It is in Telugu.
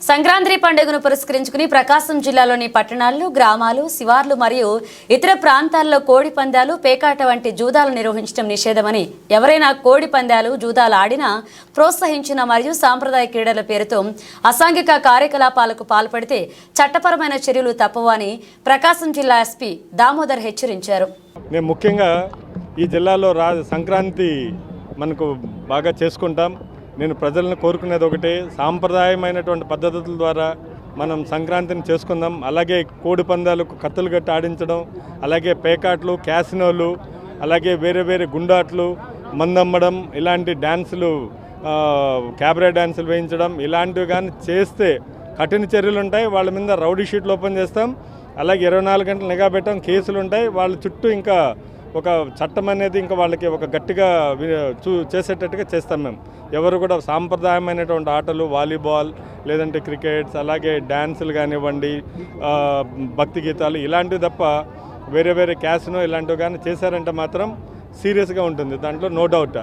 సంక్రాంతి పండుగను పురస్కరించుకుని ప్రకాశం జిల్లాలోని పట్టణాలు గ్రామాలు శివార్లు మరియు ఇతర ప్రాంతాల్లో కోడి పందాలు పేకాట వంటి జూదాలు నిర్వహించడం నిషేధమని ఎవరైనా కోడి పందాలు జూదాలు ఆడినా ప్రోత్సహించిన మరియు సాంప్రదాయ క్రీడల పేరుతో అసాంఘిక కార్యకలాపాలకు పాల్పడితే చట్టపరమైన చర్యలు తప్పవని ప్రకాశం జిల్లా ఎస్పీ దామోదర్ హెచ్చరించారు. మేము ముఖ్యంగా ఈ జిల్లాలో రా సంక్రాంతి మనకు బాగా చేసుకుంటాం. నేను ప్రజలను కోరుకునేది ఒకటే. సాంప్రదాయమైనటువంటి పద్ధతుల ద్వారా మనం సంక్రాంతిని చేసుకుందాం. అలాగే కోడి పందాలకు కత్తులు కట్టి ఆడించడం అలాగే పేకాట్లు క్యాసినోలు అలాగే వేరే వేరే గుండాట్లు మందమ్మడం ఇలాంటి డ్యాన్సులు క్యాబరే డ్యాన్సులు వేయించడం ఇలాంటివి కానీ చేస్తే కఠిన చర్యలు ఉంటాయి. వాళ్ళ మీద రౌడీ షీట్లు ఓపెన్ చేస్తాం. అలాగే ఇరవై నాలుగు గంటలు నిఘా పెట్టడం కేసులు ఉంటాయి. వాళ్ళ చుట్టూ ఇంకా ఒక చట్టం అనేది ఇంకా వాళ్ళకి ఒక గట్టిగా చూ చేసేటట్టుగా చేస్తాం మేము. ఎవరు కూడా సాంప్రదాయమైనటువంటి ఆటలు వాలీబాల్ లేదంటే క్రికెట్స్ అలాగే డ్యాన్సులు కానివ్వండి భక్తి గీతాలు ఇలాంటివి తప్ప వేరే వేరే క్యాసినో ఇలాంటివి కానీ చేశారంటే మాత్రం సీరియస్గా ఉంటుంది. దాంట్లో నో డౌట్.